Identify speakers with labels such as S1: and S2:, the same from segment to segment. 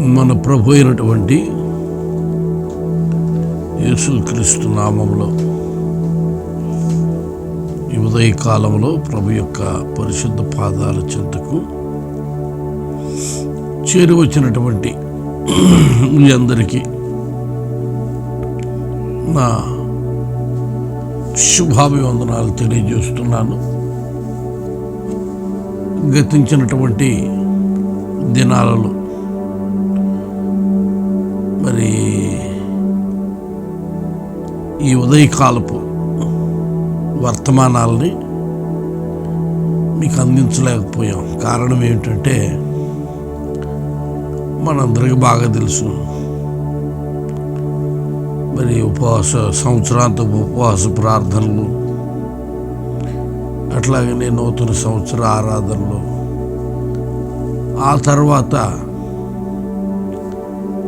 S1: మన ప్రభు అయినటువంటి యేసుక్రీస్తు నామంలో ఈ ఉదయ కాలంలో ప్రభు యొక్క పరిశుద్ధ పాదాల చెంతకు చేరి వచ్చినటువంటి మీ అందరికీ నా శుభాభివందనాలు తెలియజేస్తున్నాను. గతించినటువంటి దినాలలో ఈ ఉదయకాలపు వర్తమానాలని మీకు అందించలేకపోయాం. కారణం ఏమిటంటే మనందరికీ బాగా తెలుసు. మరి ఉపవాస సంవత్సరాంత ఉపవాస ప్రార్థనలు అట్లాగనే నూతన సంవత్సర ఆరాధనలు. ఆ తర్వాత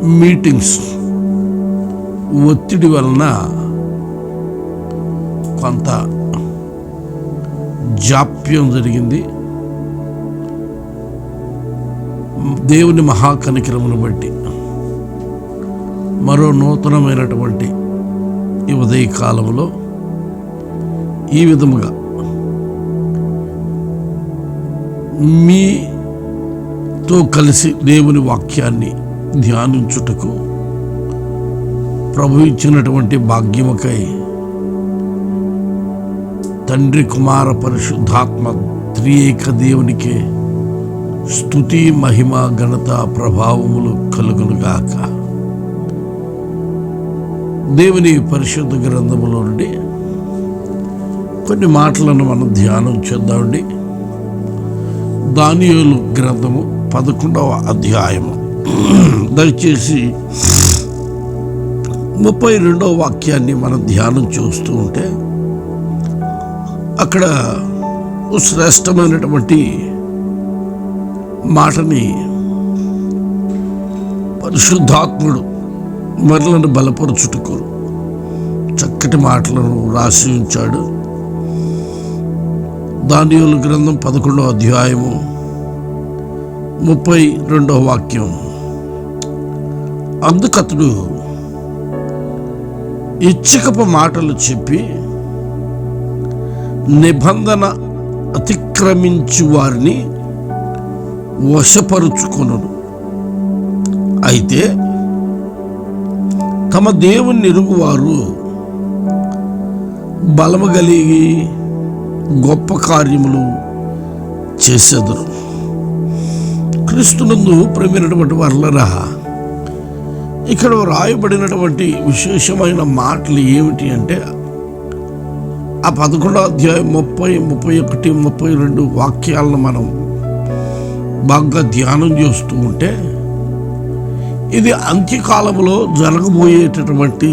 S1: మీటింగ్స్ ఒత్తిడి వలన కొంత జాప్యం జరిగింది. దేవుని మహాకనికరమును బట్టి మరో నూతనమైనటువంటి ఈ ఉదయ కాలంలో ఈ విధముగా మీతో కలిసి దేవుని వాక్యాన్ని ధ్యానించుటకు ప్రభు ఇచ్చినటువంటి భాగ్యముకై తండ్రి కుమార పరిశుద్ధాత్మ త్రియేక దేవునికే స్తుతి మహిమ ఘనత ప్రభావములు కలుగునుగాక దేవుని పరిశుద్ధ గ్రంథములో నుండి కొన్ని మాటలను మనం ధ్యానం చేద్దామండి. దానియోలు గ్రంథము పదకొండవ అధ్యాయము. దయచేసి ముప్పై రెండవ వాక్యాన్ని మనం ధ్యానం చూస్తూ ఉంటే అక్కడ శ్రేష్టమైనటువంటి మాటని పరిశుద్ధాత్ముడు మరలను బలపరుచుటకు చక్కటి మాటలను రాసి ఉంచాడు. దానియుల గ్రంథం పదకొండవ అధ్యాయము ముప్పై రెండవ వాక్యం. అందుకతడు ఇచ్చికపు మాటలు చెప్పి నిబంధన అతిక్రమించు వారిని వశపరుచుకొను అయితే తమ దేవుని ఎరుగువారు బలము కలిగి గొప్ప కార్యములు చేసేదరు. క్రీస్తునందు ప్రేమైనటువంటి వర్లరా ఇక్కడ రాయబడినటువంటి విశేషమైన మాటలు ఏమిటి అంటే ఆ పదకొండో అధ్యాయం ముప్పై ముప్పై ఒకటి ముప్పై రెండు వాక్యాలను మనం బాగా ధ్యానం చేస్తూ ఉంటే ఇది అంత్యకాలంలో జరగబోయేటటువంటి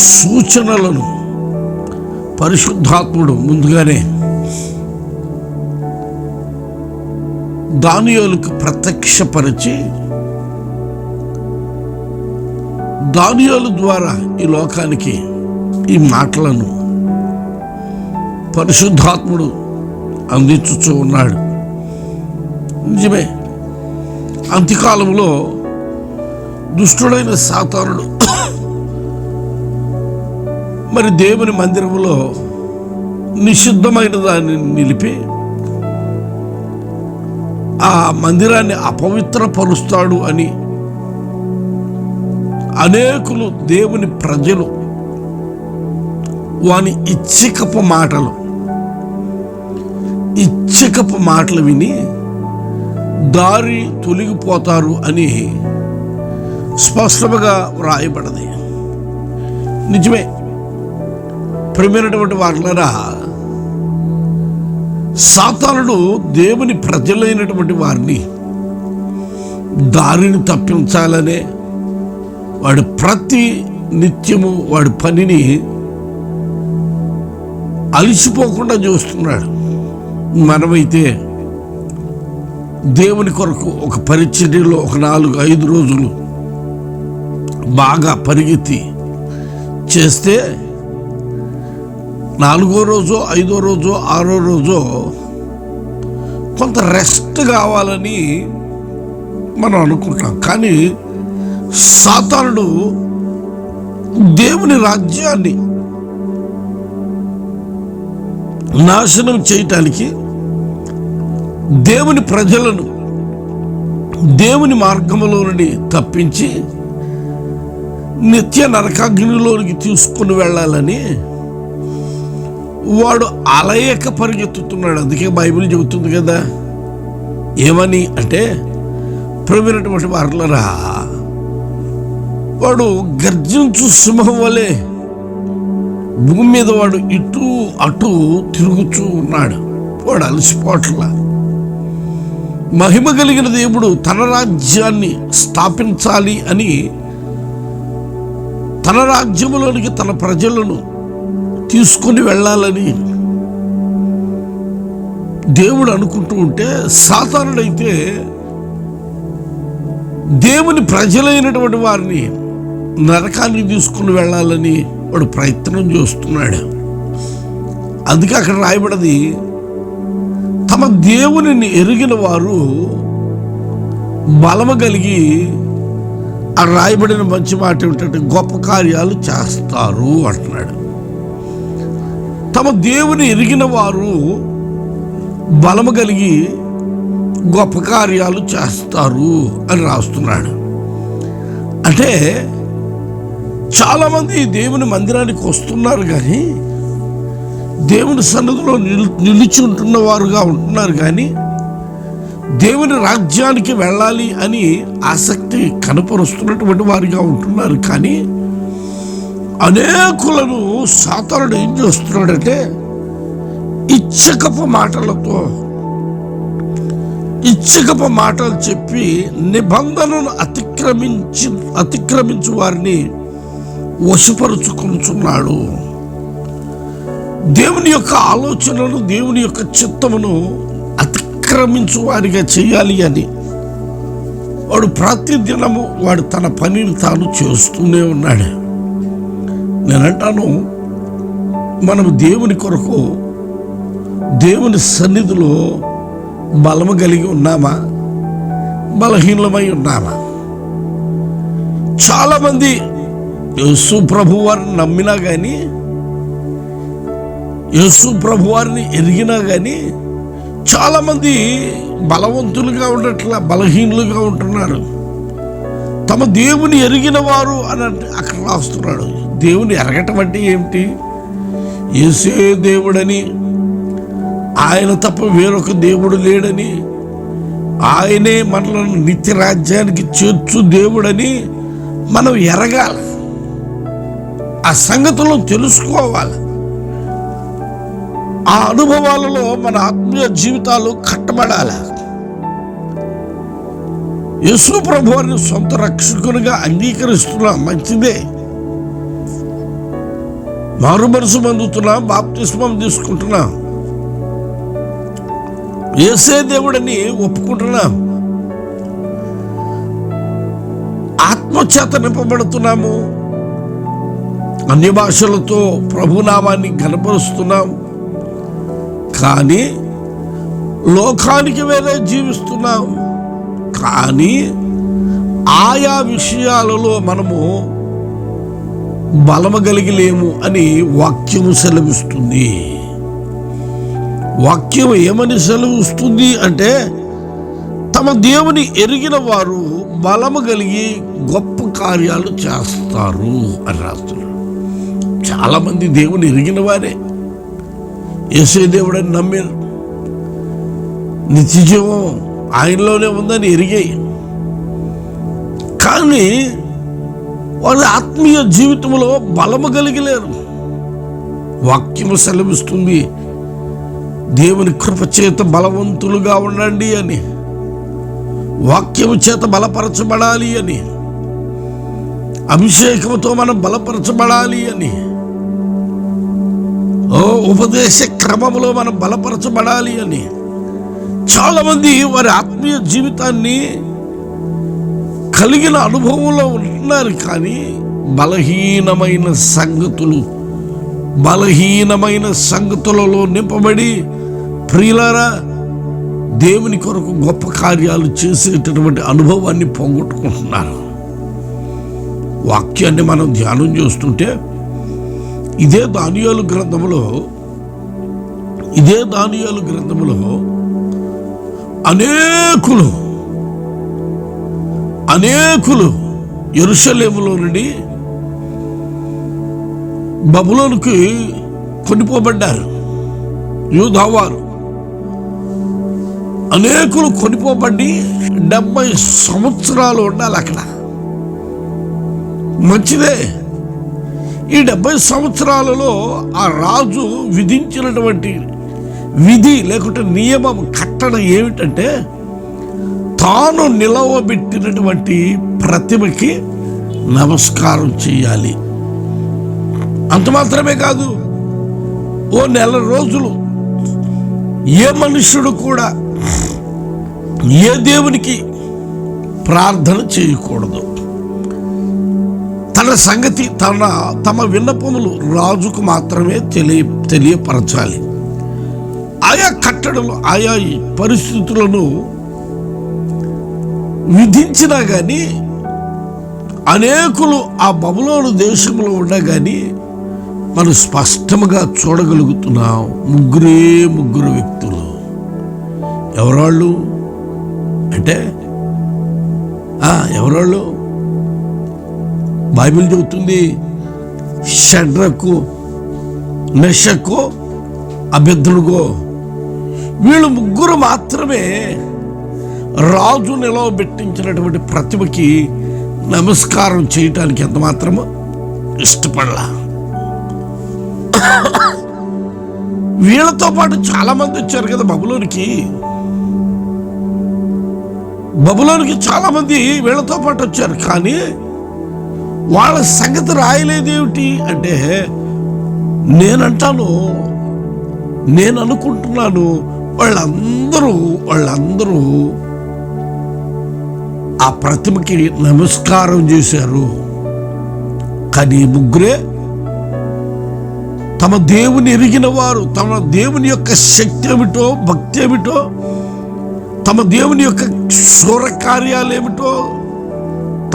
S1: సూచనలను పరిశుద్ధాత్ముడు ముందుగానే దానియోలకు ప్రత్యక్షపరిచి దానియోల ద్వారా ఈ లోకానికి ఈ మాటలను పరిశుద్ధాత్ముడు అందించుతూ ఉన్నాడు. నిజమే. అంత్యకాలంలో దుష్టుడైన సాతానుడు మరి దేవుని మందిరంలో నిషిద్ధమైన దాన్ని నిలిపి ఆ మందిరాన్ని అపవిత్రపరుస్తాడు అని అనేకులు దేవుని ప్రజలు వాని ఇచ్చికపు మాటలు. ఇచ్చికపు మాటలు విని దారి తొలగిపోతారు అని స్పష్టముగా వ్రాయబడది. నిజమే. ప్రేమైనటువంటి వాళ్ళరా సాతానుడు దేవుని ప్రజలైనటువంటి వారిని దారిని తప్పించాలనే వాడు ప్రతి నిత్యము వాడి పనిని అలసిపోకుండా చూస్తున్నాడు. మనమైతే దేవుని కొరకు ఒక పరిచర్యలో ఒక నాలుగు ఐదు రోజులు బాగా పరిగెత్తి చేస్తే నాలుగో రోజు ఐదో రోజు ఆరో రోజు కొంత రెస్ట్ కావాలని మనం అనుకుంటాం. కానీ సాతానుడు దేవుని రాజ్యాన్ని నాశనం చేయటానికి దేవుని ప్రజలను దేవుని మార్గంలో నుండి తప్పించి నిత్య నరకాగ్నిలోనికి తీసుకుని వెళ్ళాలని వాడు అలయక పరిగెత్తుతున్నాడు. అందుకే బైబిల్ చెబుతుంది కదా ఏమని అంటే ప్రవీణటువంటి వారులరా వాడు గర్జించు సింహం వలె భూమి మీద వాడు ఇటు అటు తిరుగుతూ ఉన్నాడు. వాడు అలసిపోట్లా. మహిమ కలిగిన దేవుడు తన రాజ్యాన్ని స్థాపించాలి అని తన రాజ్యములోనికి తన ప్రజలను తీసుకొని వెళ్ళాలని దేవుడు అనుకుంటూ ఉంటే సాధారణైతే దేవుని ప్రజలైనటువంటి వారిని నరకాన్ని తీసుకుని వెళ్ళాలని వాడు ప్రయత్నం చేస్తున్నాడు. అందుకే అక్కడ రాయబడది తమ దేవునిని ఎరిగిన వారు బలము కలిగి ఆ రాయబడిన మంచి మాట ఏమిటంటే గొప్ప కార్యాలు చేస్తారు అంటున్నాడు. తమ దేవుని ఎరిగిన వారు బలము కలిగి గొప్ప కార్యాలు చేస్తారు అని రాస్తున్నాడు. అంటే చాలామంది దేవుని మందిరానికి వస్తున్నారు కానీ దేవుని సన్నిధిలో నిలు నిలిచి ఉంటున్న వారుగా ఉంటున్నారు కానీ దేవుని రాజ్యానికి వెళ్ళాలి అని ఆసక్తి కనపరుస్తున్నటువంటి వారిగా ఉంటున్నారు కానీ అనేకులను సాతానుడు ఏం చేస్తున్నాడంటే ఇచ్చకపు మాటలతో ఇచ్చకపు మాటలు చెప్పి నిబంధనను అతిక్రమించి అతిక్రమించు వారిని వశపరుచుకుంటున్నాడు దేవుని యొక్క ఆలోచనను దేవుని యొక్క చిత్తమును అతిక్రమించు వారిగా చేయాలి అని వాడు ప్రతిదినము వాడు తన పనిని తాను చేస్తూనే ఉన్నాడు. నేనంటాను మనం దేవుని కొరకు దేవుని సన్నిధిలో బలము కలిగి ఉన్నామా? బలహీనమై ఉన్నామా? చాలామంది యేసు ప్రభు వారిని నమ్మినా కానీ యేసు ప్రభు వారిని ఎరిగినా కానీ చాలామంది బలవంతులుగా ఉండట్లా బలహీనులుగా ఉంటున్నారు. తమ దేవుని ఎరిగిన వారు అని అక్కడ రాస్తున్నాడు. దేవుని ఎరగటం అంటే ఏమిటి? యేసే దేవుడని ఆయన తప్ప వేరొక దేవుడు లేడని ఆయనే మనలను నిత్య రాజ్యానికి చేర్చు దేవుడని మనం ఎరగాలి. ఆ సంగతులను తెలుసుకోవాలి. ఆ అనుభవాలలో మన ఆత్మీయ జీవితాలు కట్టబడాలి. యశు ప్రభువారిని సొంత రక్షకునిగా అంగీకరిస్తున్న మంచిదే. మారు మనసు పొందుతున్నాం బాప్తిస్మం తీసుకుంటున్నాం ఏసే దేవుడని ఒప్పుకుంటున్నాం ఆత్మచేత నింపబడుతున్నాము. అన్ని భాషలతో ప్రభునామాన్ని కనపరుస్తున్నాం. కానీ లోకానికి వేరే జీవిస్తున్నాం. కానీ ఆయా విషయాలలో మనము బలము కలిగిలేము అని వాక్యము సెలవిస్తుంది. వాక్యం ఏమని సెలవిస్తుంది అంటే తమ దేవుని ఎరిగిన వారు బలము కలిగి గొప్ప కార్యాలు చేస్తారు అని రాస్తున్నారు. చాలామంది దేవుని ఎరిగిన వారే. ఏసే దేవుడని నమ్మారు నిత్యజీవం ఆయనలోనే ఉందని ఎరిగాయి కానీ వాళ్ళ ఆత్మీయ జీవితంలో బలము కలిగలేరు. వాక్యము సెలవిస్తుంది దేవుని కృప చేత బలవంతులుగా ఉండండి అని వాక్యము చేత బలపరచబడాలి అని అభిషేకంతో మనం బలపరచబడాలి అని ఉపదేశ క్రమంలో మనం బలపరచబడాలి అని. చాలామంది వారి ఆత్మీయ జీవితాన్ని కలిగిన అనుభవంలో ఉంటున్నారు కానీ బలహీనమైన సంగతులు బలహీనమైన సంగతులలో నింపబడి ప్రియులారా దేవుని కొరకు గొప్ప కార్యాలు చేసేటటువంటి అనుభవాన్ని పోగొట్టుకుంటున్నారు. వాక్యాన్ని మనం ధ్యానం చేస్తుంటే ఇదే దానియాలు గ్రంథములో ఇదే దానియాలు గ్రంథములో అనేకులు అనేకులు ఎరుషలేములో నుండి బబులోనికి కొనిపోబడ్డారు. యూధావారు అనేకులు కొనిపోబడి డెబ్బై సంవత్సరాలు ఉండాలి అక్కడ. మంచిదే. ఈ డెబ్బై సంవత్సరాలలో ఆ రాజు విధించినటువంటి విధి లేకుంటే నియమం కట్టడం ఏమిటంటే తాను నిలవబెట్టినటువంటి ప్రతిమకి నమస్కారం చేయాలి. అంత మాత్రమే కాదు ఓ నెల రోజులు ఏ మనుష్యుడు కూడా ఏ దేవునికి ప్రార్థన చేయకూడదు. తన సంగతి తన తమ విన్నపములు రాజుకు మాత్రమే తెలియ తెలియపరచాలి. ఆయా కట్టడలు ఆయా పరిస్థితులను విధించినా కానీ అనేకులు ఆ బబులోను దేశంలో ఉండగాని మనం స్పష్టంగా చూడగలుగుతున్నాం ముగ్గురే ముగ్గురు వ్యక్తులు. ఎవరాళ్ళు? అంటే ఎవరాళ్ళు? బైబిల్ చెబుతుంది షడ్రకు మెషకు అభ్యర్థుడుగో వీళ్ళు ముగ్గురు మాత్రమే రాజు నిలవబెట్టించినటువంటి ప్రతిభకి నమస్కారం చేయటానికి ఎంత మాత్రము ఇష్టపడలా. వీళ్ళతో పాటు చాలా మంది వచ్చారు కదా బబులోనికి. బబులోనికి చాలా మంది వీళ్ళతో పాటు వచ్చారు కానీ వాళ్ళ సంగతి రాయలేదేమిటి అంటే నేనంటాను నేను అనుకుంటున్నాను వాళ్ళందరూ వాళ్ళందరూ ఆ ప్రతిమకి నమస్కారం చేశారు. కానీ ముగ్గురే తమ దేవుని ఎరిగిన వారు తమ దేవుని యొక్క శక్తి ఏమిటో భక్తి ఏమిటో తమ దేవుని యొక్క శూర కార్యాలు ఏమిటో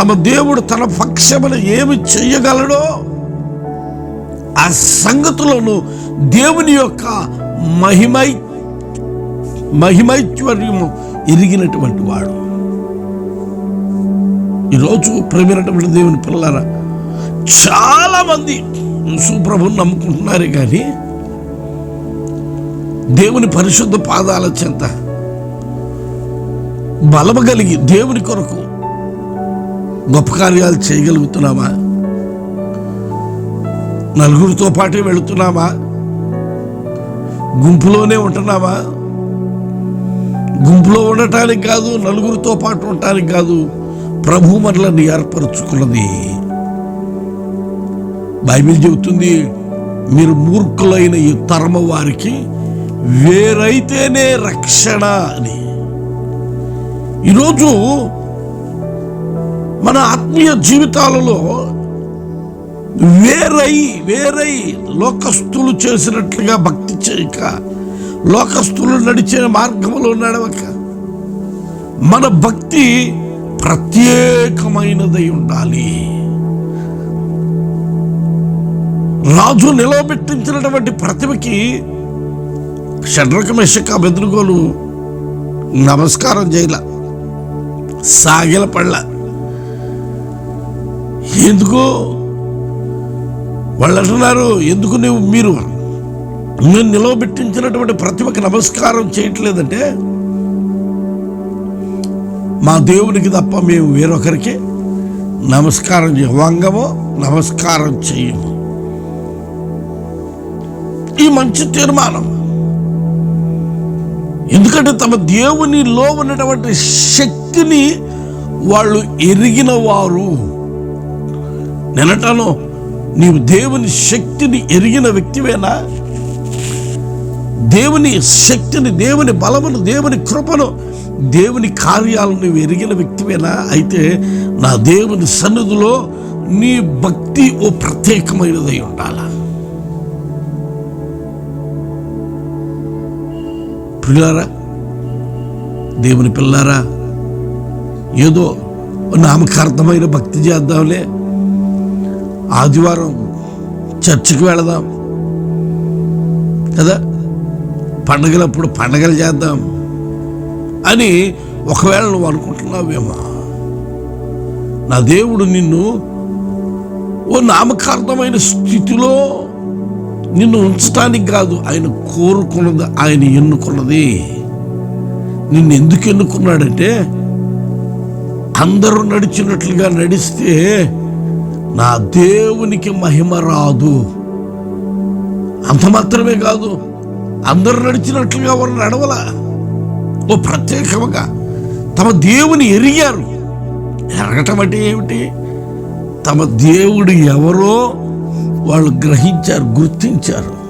S1: తమ దేవుడు తన పక్షమున ఏమి చెయ్యగలడో ఆ సంగతులను దేవుని యొక్క మహిమై మహిమైశ్వర్యము ఎరిగినటువంటి వాడు. ఈరోజు ప్రేమైనటువంటి దేవుని పిల్లరా చాలామంది సుప్రభుని నమ్ముకుంటున్నారు కానీ దేవుని పరిశుద్ధ పాదాల చెంత బలము కలిగి దేవుని కొరకు గొప్ప కార్యాలు చేయగలుగుతున్నామా నలుగురితో పాటే వెళుతున్నామా గుంపులోనే ఉంటున్నామా గుంపులో ఉండటానికి కాదు నలుగురితో పాటు ఉండటానికి కాదు ప్రభు మనల్ని ఏర్పరచుకున్నది. బైబిల్ చెబుతుంది మీరు మూర్ఖులైన ఈ తరమ వారికి వేరైతేనే రక్షణ అని. ఈరోజు మన ఆత్మీయ జీవితాలలో వేరై వేరై లోకస్తులు చేసినట్లుగా భక్తి చేయక లోకస్తులు నడిచే మార్గంలో నడవక మన భక్తి ప్రత్యేకమైనదై ఉండాలి. రాజు నిలవబెట్టించినటువంటి ప్రతిభకి షడ్రక మెషక బెదురుగోలు నమస్కారం చేయల. సాగిల ఎందుకు? వాళ్ళు అంటున్నారు ఎందుకు నువ్వు మీరు నేను నిలవబెట్టించినటువంటి ప్రతిభకి నమస్కారం చేయట్లేదంటే మా దేవునికి తప్ప మేము వేరొకరికి నమస్కారం చేయ వంగమో నమస్కారం చేయము. ఈ మంచి తీర్మానం. ఎందుకంటే తమ దేవునిలో ఉన్నటువంటి శక్తిని వాళ్ళు ఎరిగిన వారు. నేనంటాను నీవు దేవుని శక్తిని ఎరిగిన వ్యక్తివేనా? దేవుని శక్తిని దేవుని బలమును దేవుని కృపను దేవుని కార్యాలను నువ్వు ఎరిగిన వ్యక్తివేనా? అయితే నా దేవుని సన్నిధిలో నీ భక్తి ఓ ప్రత్యేకమైనదై ఉండాలా? పిల్లారా దేవుని పిల్లారా ఏదో నామకార్థమైన భక్తి చేద్దాంలే. ఆదివారం చర్చికి వెళదాం. కదా? పండగలప్పుడు పండగలు చేద్దాం అని ఒకవేళ నువ్వు అనుకుంటున్నావేమో. నా దేవుడు నిన్ను ఓ నామకార్థమైన స్థితిలో నిన్ను ఉంచడానికి కాదు ఆయన కోరుకున్నది ఆయన ఎన్నుకున్నది. నిన్ను ఎందుకు ఎన్నుకున్నాడంటే అందరూ నడిచినట్లుగా నడిస్తే నా దేవునికి మహిమ రాదు. అంత మాత్రమే కాదు అందరు నడిచినట్లుగా వారు నడవల? ఓ ప్రత్యేకంగా తమ దేవుని ఎరిగారు. ఎరగటం అంటే ఏమిటి? తమ దేవుడు ఎవరో వాళ్ళు గ్రహించారు గుర్తించారు.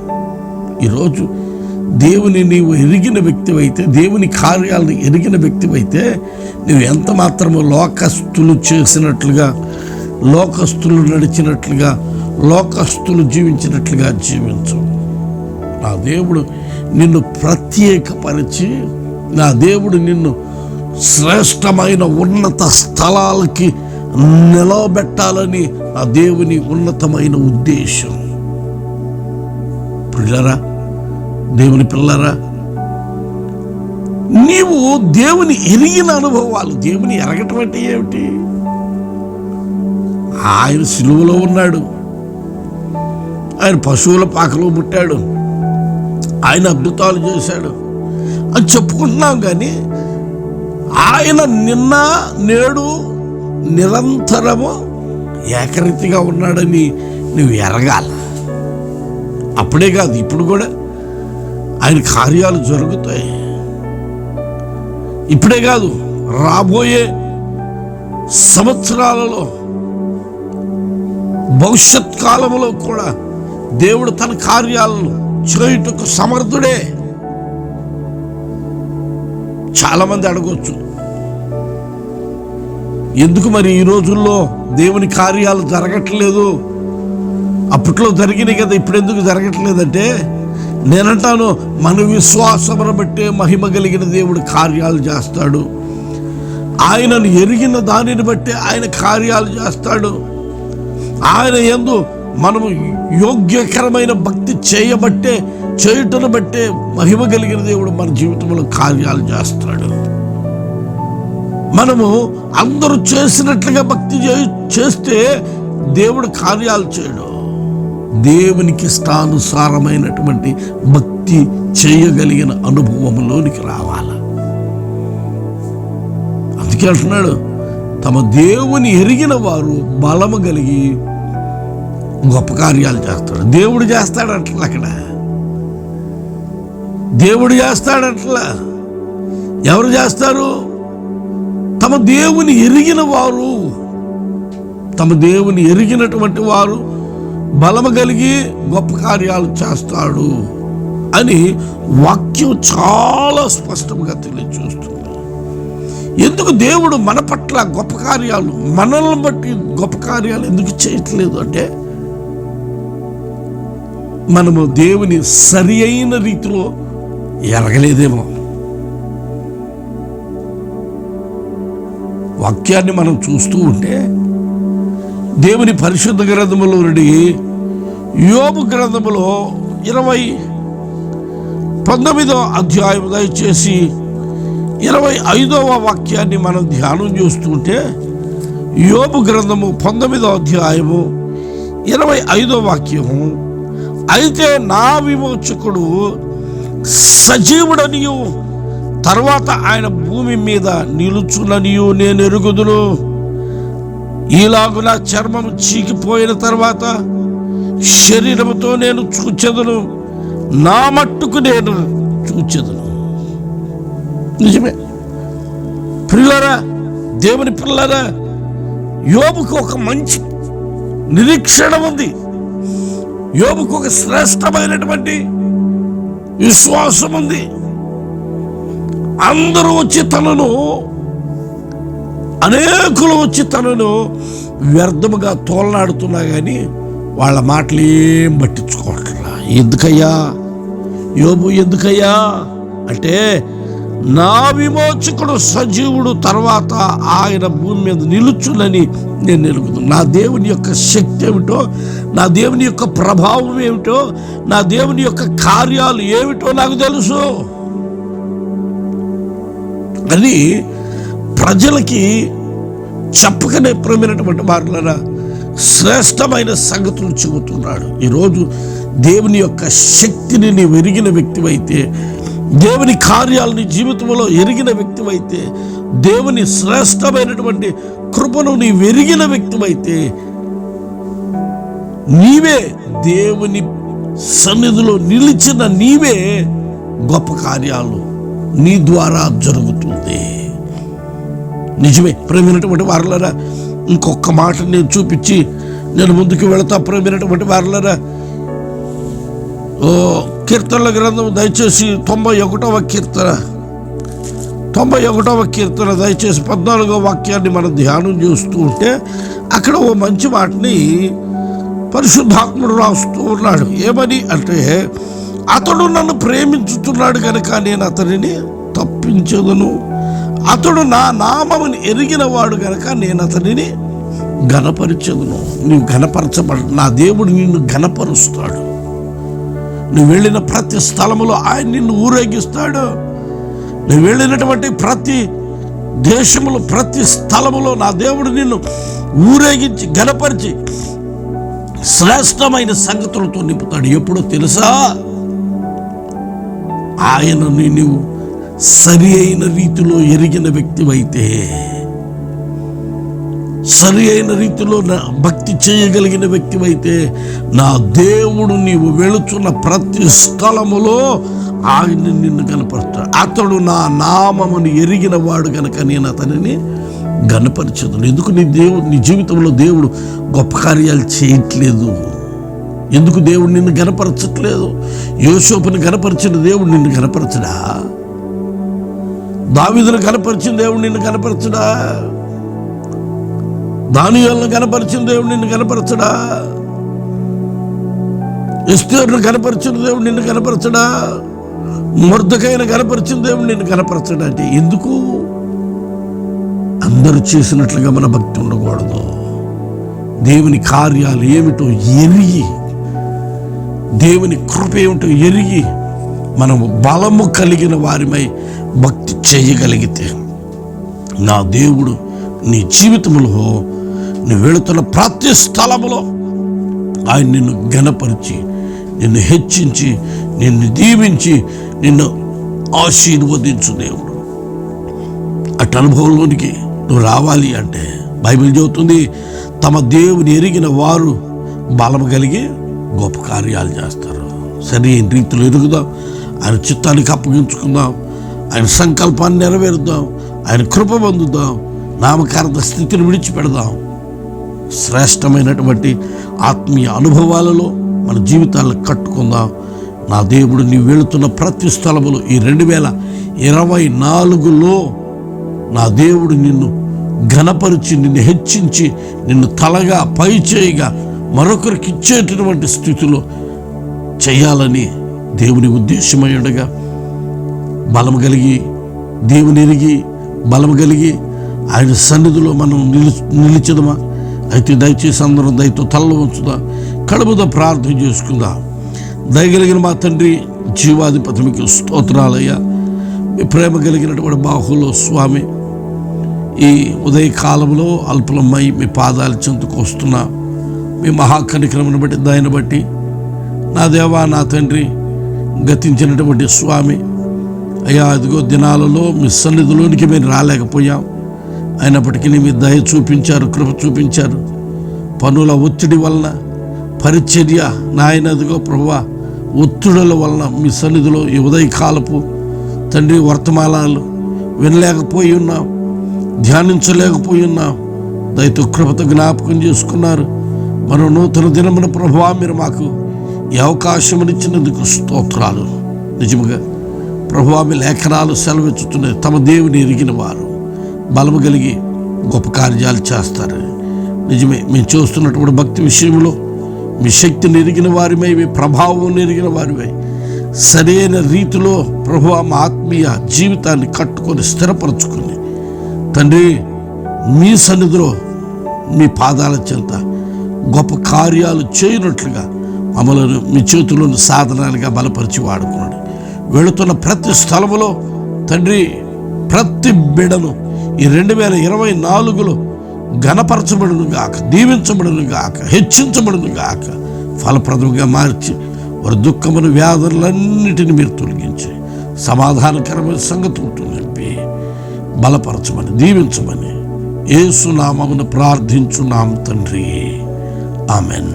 S1: ఈరోజు దేవుని నీవు ఎరిగిన వ్యక్తివైతే దేవుని కార్యాలను ఎరిగిన వ్యక్తివైతే నువ్వు ఎంత మాత్రము లోకస్తులు చేసినట్లుగా లోకస్తులు నడిచినట్లుగా లోకస్తులు జీవించినట్లుగా జీవించు. నా దేవుడు నిన్ను ప్రత్యేకపరిచి నా దేవుడు నిన్ను శ్రేష్టమైన ఉన్నత స్థలాలకి నిలవబెట్టాలని నా దేవుని ఉన్నతమైన ఉద్దేశం. పిల్లరా దేవుని పిల్లరా నీవు దేవుని ఎరిగిన అనుభవాలు దేవుని ఎరగటం అంటే ఏమిటి? ఆయన సిలువలో ఉన్నాడు. ఆయన పశువుల పాకలో పుట్టాడు ఆయన అద్భుతాలు చేశాడు. అని చెప్పుకుంటున్నాం కానీ ఆయన నిన్న నేడు నిరంతరము ఏకరీతిగా ఉన్నాడని నువ్వు ఎరగాల. అప్పుడే కాదు ఇప్పుడు కూడా ఆయన కార్యాలు జరుగుతాయి. ఇప్పుడే కాదు రాబోయే సంవత్సరాలలో భవిష్యత్ కాలంలో కూడా దేవుడు తన కార్యాలను చేయుటకు సమర్థుడే. చాలామంది అడగవచ్చు ఎందుకు మరి ఈ రోజుల్లో దేవుని కార్యాలు జరగట్లేదు? అప్పట్లో జరిగినాయి కదా ఇప్పుడు ఎందుకు జరగట్లేదంటే నేనంటాను మన విశ్వాసమును బట్టే మహిమ కలిగిన దేవుడు కార్యాలు చేస్తాడు. ఆయనను ఎరిగిన దానిని బట్టే ఆయన కార్యాలు చేస్తాడు. ఆయన ఎందు మనము యోగ్యకరమైన భక్తి చేయబట్టే చేయుటను బట్టే మహిమ కలిగిన దేవుడు మన జీవితంలో కార్యాలు చేస్తాడు. మనము అందరూ చేసినట్లుగా భక్తి చే- చేస్తే దేవుడు కార్యాలు చేయడు. దేవునికి ఇష్టానుసారమైనటువంటి భక్తి చేయగలిగిన అనుభవంలోనికి రావాలి. అందుకే అంటున్నాడు తమ దేవుని ఎరిగిన వారు బలము కలిగి గొప్ప కార్యాలు చేస్తాడు. దేవుడు చేస్తాడు చేస్తాడట్లా అక్కడ. దేవుడు చేస్తాడట్లా. ఎవరు చేస్తారు? తమ దేవుని ఎరిగిన వారు. తమ దేవుని ఎరిగినటువంటి వారు బలము కలిగి గొప్ప కార్యాలు చేస్తాడు అని వాక్యం చాలా స్పష్టంగా తెలియజేస్తుంది. ఎందుకు దేవుడు మన పట్ల గొప్ప కార్యాలు మనల్ని బట్టి గొప్ప కార్యాలు ఎందుకు చేయట్లేదు అంటే మనము దేవుని సరి అయిన రీతిలో ఎరగలేదేమో. వాక్యాన్ని మనం చూస్తూ ఉంటే దేవుని పరిశుద్ధ గ్రంథములో నుండి యోబు గ్రంథములో ఇరవై పంతొమ్మిదో అధ్యాయం దయచేసి ఇరవై ఐదవ వాక్యాన్ని మనం ధ్యానం చేస్తుంటే యోబు గ్రంథము పంతొమ్మిదో అధ్యాయము ఇరవై ఐదో వాక్యము అయితే నా విమోచకుడు సజీవుడనియు తర్వాత ఆయన భూమి మీద నిలుచుననియు నేను ఎరుగుదును. ఈలాగున చర్మం చీకిపోయిన తర్వాత శరీరముతో నేను చూచెదను. నా మట్టుకు నేను చూచెదను. నిజమే. పిల్లరా దేవుని పిల్లరా యోబుకు ఒక మంచి నిరీక్షణ ఉంది. యోబుకు ఒక శ్రేష్టమైనటువంటి విశ్వాసం ఉంది అందరూ వచ్చి తనను అనేకులు వచ్చి తనను వ్యర్థముగా తోలనాడుతున్నా కానీ వాళ్ళ మాటలు ఏం పట్టించుకోవట్లా ఎందుకయ్యా? యోబు ఎందుకయ్యా? అంటే నా విమోచకుడు సజీవుడు తర్వాత ఆయన భూమి మీద నిలుచునని నేను ఎరుగుతాను నా దేవుని యొక్క శక్తి ఏమిటో నా దేవుని యొక్క ప్రభావం ఏమిటో నా దేవుని యొక్క కార్యాలు ఏమిటో నాకు తెలుసు. అని ప్రజలకి చెప్పకనే ప్రేమైనటువంటి మాటలరా శ్రేష్టమైన సంగతులు చెబుతున్నాడు. ఈరోజు దేవుని యొక్క శక్తిని నీవు ఎరిగిన వ్యక్తివైతే దేవుని కార్యాలని జీవితంలో ఎరిగిన వ్యక్తివైతే దేవుని శ్రేష్టమైనటువంటి కృపను నీవు ఎరిగిన వ్యక్తివైతే నీవే దేవుని సన్నిధిలో నిలిచిన నీవే గొప్ప కార్యాలు నీ ద్వారా జరుగుతుంది. నిజమే. ప్రేమైనటువంటి వారలరా ఇంకొక మాట నేను చూపించి నేను ముందుకు వెళతా. ప్రేమైనటువంటి వారలరా ఓ కీర్తనల గ్రంథం దయచేసి తొంభై ఒకటవ కీర్తన. తొంభై ఒకటవ కీర్తన దయచేసి పద్నాలుగో వాక్యాన్ని మనం ధ్యానం చేస్తూ ఉంటే అక్కడ ఓ మంచి మాటని పరిశుద్ధాత్ముడు రాస్తూ ఉన్నాడు. ఏమని అంటే అతడు నన్ను ప్రేమించుతున్నాడు కనుక నేను అతనిని తప్పించదును. అతడు నా నామముని ఎరిగిన వాడు కనుక నేను అతనిని ఘనపరచదును. నీవు ఘనపరచబడ నా దేవుడు నిన్ను ఘనపరుస్తాడు. నువ్వు వెళ్ళిన ప్రతి స్థలములో ఆయన నిన్ను ఊరేగిస్తాడు. నువ్వు వెళ్ళినటువంటి ప్రతి దేశములో ప్రతి స్థలములో నా దేవుడు నిన్ను ఊరేగించి గనపరిచి శ్రేష్టమైన సంగతులతో నింపుతాడు. ఎప్పుడో తెలుసా? ఆయనని నీవు సరి అయిన రీతిలో ఎరిగిన వ్యక్తివైతే సరి అయిన రీతిలో నా భక్తి చేయగలిగిన వ్యక్తివైతే నా దేవుడు నీవు వెళుచున్న ప్రతి స్థలములో ఆయన నిన్ను కనపరుస్తాడు. అతడు నా నామముని ఎరిగిన వాడు కనుక నేను అతనిని గనపరచదు ఎందుకు నీ దేవుడు నీ జీవితంలో దేవుడు గొప్ప కార్యాలు చేయట్లేదు? ఎందుకు దేవుడు నిన్ను గనపరచట్లేదు? యోసోపుని గనపరిచిన దేవుడు నిన్ను గనపరచడా? దావిదును కనపరిచిన దేవుడు నిన్ను కనపరచడా దానియాలను కనపరిచిన దేవుడు నిన్ను కనపరచడా? ఎస్తేరును కనపరిచిన దేవుడు నిన్ను కనపరచడా? మొర్దకైన కనపరిచిన దేవుడు నిన్ను కనపరచడా అంటే ఎందుకు? అందరూ చేసినట్లుగా మన భక్తి ఉండకూడదు. దేవుని కార్యాలు ఏమిటో ఎరిగి దేవుని కృప ఏమిటో ఎరిగి మనము బలము కలిగిన వారిమై భక్తి చేయగలిగితే నా దేవుడు నీ జీవితంలో నువ్వు వెళుతున్న ప్రతి స్థలములో ఆయన నిన్ను ఘనపరిచి నిన్ను హెచ్చించి నిన్ను దీవించి నిన్ను ఆశీర్వదించు దేవుడు. అటు అనుభవంలోనికి నువ్వు రావాలి అంటే బైబిల్ చెబుతుంది తమ దేవుని ఎరిగిన వారు బలం కలిగి గొప్ప కార్యాలు చేస్తారు. సరి రీతిలో ఎరుగుదాం ఆయన చిత్తానికి అప్పగించుకుందాం ఆయన సంకల్పాన్ని నెరవేరుద్దాం ఆయన కృప పొందుదాం నామకారత స్థితిని విడిచిపెడదాం. శ్రేష్టమైనటువంటి ఆత్మీయ అనుభవాలలో మన జీవితాలను కట్టుకుందాం. నా దేవుడు నీవు వెళుతున్న ప్రతి స్థలములో ఈ రెండు వేల ఇరవై నాలుగులో నా దేవుడు నిన్ను ఘనపరిచి నిన్ను హెచ్చించి నిన్ను తలగా పై చేయగా మరొకరికి ఇచ్చేటటువంటి స్థితిలో చేయాలని దేవుని ఉద్దేశమై బలం కలిగి దేవుని ఎరిగి బలం కలిగి ఆయన సన్నిధిలో మనం నిలి నిలిచదమా? అయితే దయచేసి అందరం దయతో తల్ల ఉంచుదా కడుపుతో ప్రార్థన చేసుకుందా. దయగలిగిన మా తండ్రి జీవాధిపతి మీకు స్తోత్రాలయ్యా. మీ ప్రేమ కలిగినటువంటి బాహులో స్వామి ఈ ఉదయకాలంలో అల్పలమ్మై మీ పాదాలు చెందుకు వస్తున్నా మీ మహాకనిక్రమను బట్టి దాన్ని బట్టి నా దేవా నా తండ్రి గతించినటువంటి స్వామి అయ్యా అదిగో దినాలలో మీ సన్నిధిలోనికి మేము రాలేకపోయాం. అయినప్పటికీ మీ దయ చూపించారు కృప చూపించారు. పనుల ఒత్తిడి వలన పరిచర్య నాయనదిగో అదిగో ఒత్తిడుల వలన మీ సన్నిధిలో ఈ ఉదయకాలపు తండ్రి వర్తమానాలు వినలేకపోయి ఉన్నాం ధ్యానించలేకపోయి ఉన్నాం దయతో కృపత జ్ఞాపకం చేసుకున్నారు. మనం నూతన దినమున ప్రభువా మీరు మాకు ఈ అవకాశమునిచ్చినందుకు స్తోత్రాలు. నిజముగా ప్రభావి లేఖనాలు సెలవిచ్చుతున్నాయి తమ దేవుని ఎరిగిన వారు. బలము కలిగి గొప్ప కార్యాలు చేస్తారు. నిజమే మేము చూస్తున్నటువంటి భక్తి విషయంలో మీ శక్తి ఎరిగిన వారిమై మీ ప్రభావం ఎరిగిన వారిమై సరైన రీతిలో ప్రభు మా ఆత్మీయ జీవితాన్ని కట్టుకొని స్థిరపరచుకుని తండ్రి మీ సన్నిధిలో మీ పాదాల చెంత గొప్ప కార్యాలు చేయనట్లుగా మమ్మల్ని మీ చేతుల్లోని సాధనాలుగా బలపరిచి వాడుకున్నాడు వెళుతున్న ప్రతి స్థలములో తండ్రి ప్రతి బిడను ఈ రెండు వేల ఇరవై నాలుగులో ఘనపరచబడును గాక దీవించబడును గాక హెచ్చించబడును గాక ఫలప్రదముగా మార్చి వారి దుఃఖమును వ్యాధులన్నిటిని మీరు తొలగించి సమాధానకరమైన సంగతులతో నింపి బలపరచమని దీవించమని ఏసునామమును ప్రార్థించున్నాం తండ్రి. ఆమెన్.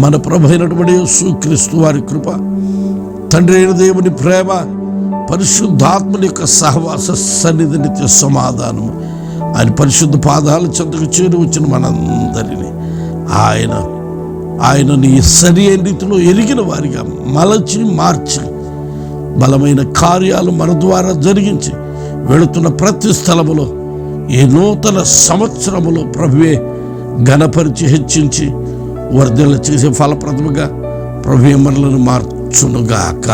S1: మన ప్రభు అయినటువంటి యేసు క్రీస్తు వారి కృప తండ్రి అయిన దేవుని ప్రేమ పరిశుద్ధాత్మని యొక్క సహవాస సన్నిధి నిత్య సమాధానము ఆయన పరిశుద్ధ పాదాల చెంతకు చేరి వచ్చిన మనందరినీ. ఆయన ఆయనని సరి రీతిలో ఎరిగిన వారిగా మలచి మార్చి బలమైన కార్యాలు మన ద్వారా జరిగించి వెళుతున్న ప్రతి స్థలములో ఈ నూతన సంవత్సరములో ప్రభువే ఘనపరిచి హెచ్చించి వర్ధల చేసే ఫలప్రదముగా ప్రభు మనలను మార్చునుగాక.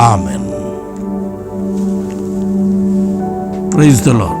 S1: ఆమెన్. Praise the Lord.